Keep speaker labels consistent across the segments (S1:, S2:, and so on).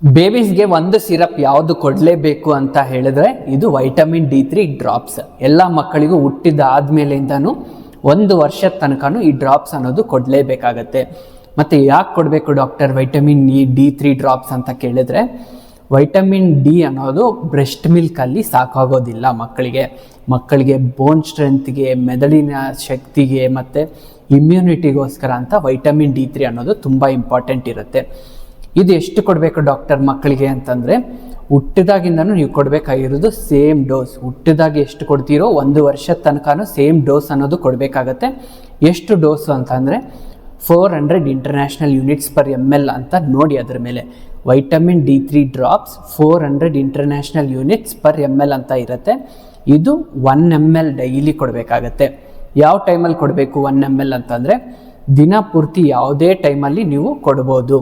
S1: ಬೇಬೀಸ್ಗೆ ಒಂದು ಸಿರಪ್ ಯಾವುದು ಕೊಡಲೇಬೇಕು ಅಂತ ಹೇಳಿದ್ರೆ ಇದು ವೈಟಮಿನ್ ಡಿ ತ್ರೀ ಡ್ರಾಪ್ಸ್. ಎಲ್ಲ ಮಕ್ಕಳಿಗೂ ಹುಟ್ಟಿದ ಆದ್ಮೇಲಿಂದನೂ ಒಂದು ವರ್ಷದ ತನಕನೂ ಈ ಡ್ರಾಪ್ಸ್ ಅನ್ನೋದು ಕೊಡಲೇಬೇಕಾಗತ್ತೆ. ಮತ್ತು ಯಾಕೆ ಕೊಡಬೇಕು doctor vitamin E, D three drops ಅಂತ ಕೇಳಿದ್ರೆ ವೈಟಮಿನ್ ಡಿ ಅನ್ನೋದು ಬ್ರೆಸ್ಟ್ ಮಿಲ್ಕಲ್ಲಿ ಸಾಕಾಗೋದಿಲ್ಲ ಮಕ್ಕಳಿಗೆ. ಮಕ್ಕಳಿಗೆ ಬೋನ್ ಸ್ಟ್ರೆಂತ್ಗೆ, ಮೆದುಳಿನ ಶಕ್ತಿಗೆ ಮತ್ತು ಇಮ್ಯುನಿಟಿಗೋಸ್ಕರ ಅಂತ ವೈಟಮಿನ್ ಡಿ ತ್ರೀ ಅನ್ನೋದು ತುಂಬ ಇಂಪಾರ್ಟೆಂಟ್ ಇರುತ್ತೆ. ಇದು ಎಷ್ಟು ಕೊಡಬೇಕು ಡಾಕ್ಟರ್ ಮಕ್ಕಳಿಗೆ ಅಂತಂದರೆ, ಹುಟ್ಟಿದಾಗಿಂದನೂ ನೀವು ಕೊಡಬೇಕಾಗಿರೋದು ಸೇಮ್ ಡೋಸ್ ಹುಟ್ಟಿದಾಗ ಎಷ್ಟು ಕೊಡ್ತೀರೋ ಒಂದು ವರ್ಷದ ತನಕನೂ ಸೇಮ್ ಡೋಸ್ ಅನ್ನೋದು ಕೊಡಬೇಕಾಗತ್ತೆ. ಎಷ್ಟು ಡೋಸು ಅಂತಂದರೆ four hundred international units per M L ಅಂತ ನೋಡಿ ಅದರ ಮೇಲೆ. Vitamin D three drops four hundred international units per M L ಅಂತ ಇರುತ್ತೆ. ಇದು ಒನ್ ಎಂ ಎಲ್ ಡೈಲಿ ಕೊಡಬೇಕಾಗತ್ತೆ. ಯಾವ ಟೈಮಲ್ಲಿ ಕೊಡಬೇಕು ಒನ್ ಎಂ ಎಲ್ ಅಂತಂದರೆ, ದಿನ ಪೂರ್ತಿ ಯಾವುದೇ ಟೈಮಲ್ಲಿ ನೀವು ಕೊಡ್ಬೋದು.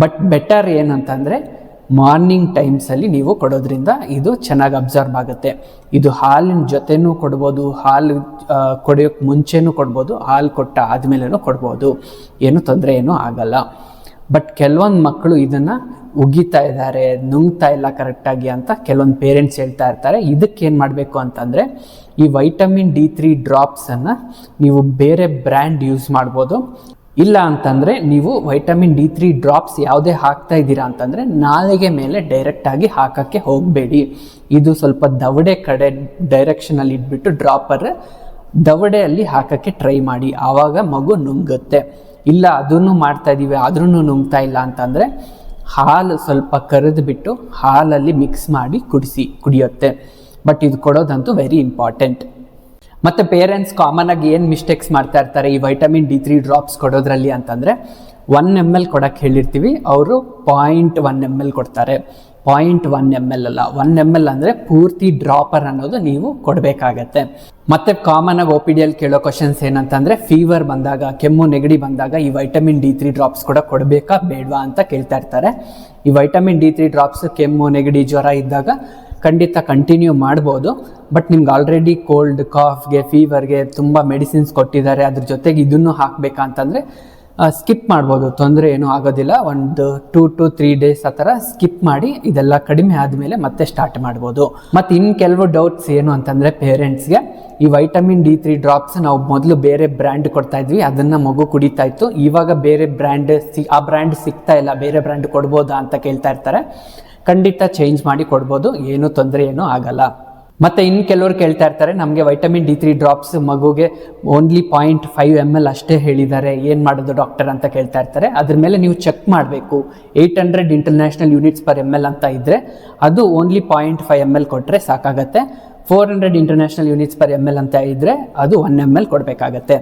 S1: ಬಟ್ ಬೆಟರ್ ಏನಂತಂದರೆ ಮಾರ್ನಿಂಗ್ ಟೈಮ್ಸಲ್ಲಿ ನೀವು ಕೊಡೋದ್ರಿಂದ ಇದು ಚೆನ್ನಾಗಿ ಅಬ್ಸರ್ವ್ ಆಗುತ್ತೆ. ಇದು ಹಾಲಿನ ಜೊತೆನೂ ಕೊಡ್ಬೋದು, ಹಾಲು ಕೊಡೋಕ್ಕೆ ಮುಂಚೆನೂ ಕೊಡ್ಬೋದು, ಹಾಲು ಕೊಟ್ಟ ಆದಮೇಲೆನೂ ಕೊಡ್ಬೋದು. ಏನು ತೊಂದರೆ ಏನೂ ಆಗಲ್ಲ. ಬಟ್ ಕೆಲವೊಂದು ಮಕ್ಕಳು ಇದನ್ನು ಉಗಿತಾ ಇದ್ದಾರೆ, ನುಂಗ್ತಾ ಇಲ್ಲ ಕರೆಕ್ಟಾಗಿ ಅಂತ ಕೆಲವೊಂದು ಪೇರೆಂಟ್ಸ್ ಹೇಳ್ತಾ ಇರ್ತಾರೆ. ಇದಕ್ಕೆ ಏನು ಮಾಡಬೇಕು ಅಂತಂದರೆ, ಈ ವೈಟಮಿನ್ ಡಿ ತ್ರೀ ಡ್ರಾಪ್ಸನ್ನು ನೀವು ಬೇರೆ ಬ್ರ್ಯಾಂಡ್ ಯೂಸ್ ಮಾಡ್ಬೋದು. ಇಲ್ಲ ಅಂತಂದರೆ ನೀವು ವೈಟಮಿನ್ ಡಿ ತ್ರೀ ಡ್ರಾಪ್ಸ್ ಯಾವುದೇ ಹಾಕ್ತಾ ಇದ್ದೀರಾ ಅಂತಂದರೆ ನಾಲಿಗೆ ಮೇಲೆ ಡೈರೆಕ್ಟಾಗಿ ಹಾಕೋಕ್ಕೆ ಹೋಗಬೇಡಿ. ಇದು ಸ್ವಲ್ಪ ದವಡೆ ಕಡೆ ಡೈರೆಕ್ಷನಲ್ಲಿ ಇಟ್ಬಿಟ್ಟು ಡ್ರಾಪರ್ ದವಡೆಯಲ್ಲಿ ಹಾಕೋಕ್ಕೆ ಟ್ರೈ ಮಾಡಿ. ಆವಾಗ ಮಗು ನುಂಗುತ್ತೆ. ಇಲ್ಲ, ಅದನ್ನು ಮಾಡ್ತಾ ಇದ್ದೀವಿ ಆದ್ರೂ ನುಂಗ್ತಾ ಇಲ್ಲ ಅಂತಂದರೆ ಹಾಲು ಸ್ವಲ್ಪ ಕರೆದುಬಿಟ್ಟು ಹಾಲಲ್ಲಿ ಮಿಕ್ಸ್ ಮಾಡಿ ಕುಡಿಸಿ, ಕುಡಿಯುತ್ತೆ. ಬಟ್ ಇದು ಕೊಡೋದಂತೂ ವೆರಿ ಇಂಪಾರ್ಟೆಂಟ್ ಮತ್ತು ಪೇರೆಂಟ್ಸ್ ಕಾಮನ್ ಆಗಿ ಏನು ಮಿಸ್ಟೇಕ್ಸ್ ಮಾಡ್ತಾ ಇರ್ತಾರೆ? ಈ ವೈಟಮಿನ್ ಡಿ ತ್ರೀ ಡ್ರಾಪ್ಸ್ ಕೊಡೋದ್ರಲ್ಲಿ ಅಂತಂದರೆ ಒನ್ ಎಂ ಎಲ್ ಕೊಡೋಕ್ಕೆ ಹೇಳಿರ್ತೀವಿ. ಅವರು ಪಾಯಿಂಟ್ ಒನ್ ಎಂ ಎಲ್ ಕೊಡ್ತಾರೆ. ಪಾಯಿಂಟ್ ಒನ್ ಎಂ ಎಲ್ ಅಲ್ಲ ಒನ್ ಎಂ ಎಲ್ ಅಂದರೆ ಪೂರ್ತಿ ಡ್ರಾಪರ್ ಅನ್ನೋದು ನೀವು ಕೊಡಬೇಕಾಗತ್ತೆ. ಮತ್ತು ಕಾಮನ್ ಆಗಿ ಒ ಪಿ ಡಿಯಲ್ಲಿ ಕೇಳೋ ಕ್ವಶನ್ಸ್ ಏನಂತಂದರೆ ಫೀವರ್ ಬಂದಾಗ, ಕೆಮ್ಮು, ನೆಗಡಿ ಬಂದಾಗ ಈ ವೈಟಮಿನ್ ಡಿ ತ್ರೀ ಡ್ರಾಪ್ಸ್ ಕೂಡ ಕೊಡಬೇಕಾ ಬೇಡವಾ ಅಂತ ಕೇಳ್ತಾ ಇರ್ತಾರೆ. ಈ ವೈಟಮಿನ್ ಡಿ ತ್ರೀ ಡ್ರಾಪ್ಸ್ ಕೆಮ್ಮು, ನೆಗಡಿ, ಜ್ವರ ಇದ್ದಾಗ ಖಂಡಿತ ಕಂಟಿನ್ಯೂ ಮಾಡ್ಬೋದು. ಬಟ್ ನಿಮ್ಗೆ ಆಲ್ರೆಡಿ ಕೋಲ್ಡ್ ಕಾಫ್ಗೆ ಫೀವರ್ಗೆ ತುಂಬ ಮೆಡಿಸಿನ್ಸ್ ಕೊಟ್ಟಿದ್ದಾರೆ. ಅದ್ರ ಜೊತೆಗೆ ಇದನ್ನು ಹಾಕಬೇಕಂತಂದರೆ ಸ್ಕಿಪ್ ಮಾಡ್ಬೋದು. ತೊಂದರೆ ಏನೂ ಆಗೋದಿಲ್ಲ. ಒಂದು ಟೂ ಟು ತ್ರೀ ಡೇಸ್ ಆ ಥರ ಸ್ಕಿಪ್ ಮಾಡಿ ಇದೆಲ್ಲ ಕಡಿಮೆ ಆದಮೇಲೆ ಮತ್ತೆ ಸ್ಟಾರ್ಟ್ ಮಾಡ್ಬೋದು. ಮತ್ತು ಇನ್ನು ಕೆಲವು ಡೌಟ್ಸ್ ಏನು ಅಂತಂದರೆ ಪೇರೆಂಟ್ಸ್ಗೆ ಈ ವೈಟಮಿನ್ ಡಿ ತ್ರೀ ಡ್ರಾಪ್ಸ್ ನಾವು ಮೊದಲು ಬೇರೆ ಬ್ರ್ಯಾಂಡ್ ಕೊಡ್ತಾ ಇದ್ವಿ. ಅದನ್ನು ಮಗು ಕುಡಿತಾ ಇತ್ತು. ಇವಾಗ ಬೇರೆ ಬ್ರ್ಯಾಂಡ್ ಸಿ, ಆ ಬ್ರ್ಯಾಂಡ್ ಸಿಗ್ತಾ ಇಲ್ಲ. ಬೇರೆ ಬ್ರ್ಯಾಂಡ್ ಕೊಡ್ಬೋದಾ ಅಂತ ಕೇಳ್ತಾ ಇರ್ತಾರೆ. ಖಂಡಿತ ಚೇಂಜ್ ಮಾಡಿ ಕೊಡ್ಬೋದು, ಏನೂ ತೊಂದರೆ ಏನೂ ಆಗಲ್ಲ. ಮತ್ತು ಇನ್ನು ಕೆಲವರು ಕೇಳ್ತಾ ಇರ್ತಾರೆ, ನಮಗೆ ವೈಟಮಿನ್ ಡಿ ತ್ರೀ ಡ್ರಾಪ್ಸ್ ಮಗುಗೆ only point five M L ಅಷ್ಟೇ ಹೇಳಿದ್ದಾರೆ, ಏನು ಮಾಡೋದು ಡಾಕ್ಟರ್ ಅಂತ ಕೇಳ್ತಾ ಇರ್ತಾರೆ. ಅದ್ರ ಮೇಲೆ ನೀವು ಚೆಕ್ ಮಾಡಬೇಕು. Eight hundred international units per M L ಅಂತ ಇದ್ದರೆ ಅದು only point five M L ಕೊಟ್ಟರೆ ಸಾಕಾಗತ್ತೆ. Four hundred international units per M L ಅಂತ ಇದ್ದರೆ ಅದು ಒನ್ ಎಂ ಎಲ್ ಕೊಡಬೇಕಾಗತ್ತೆ.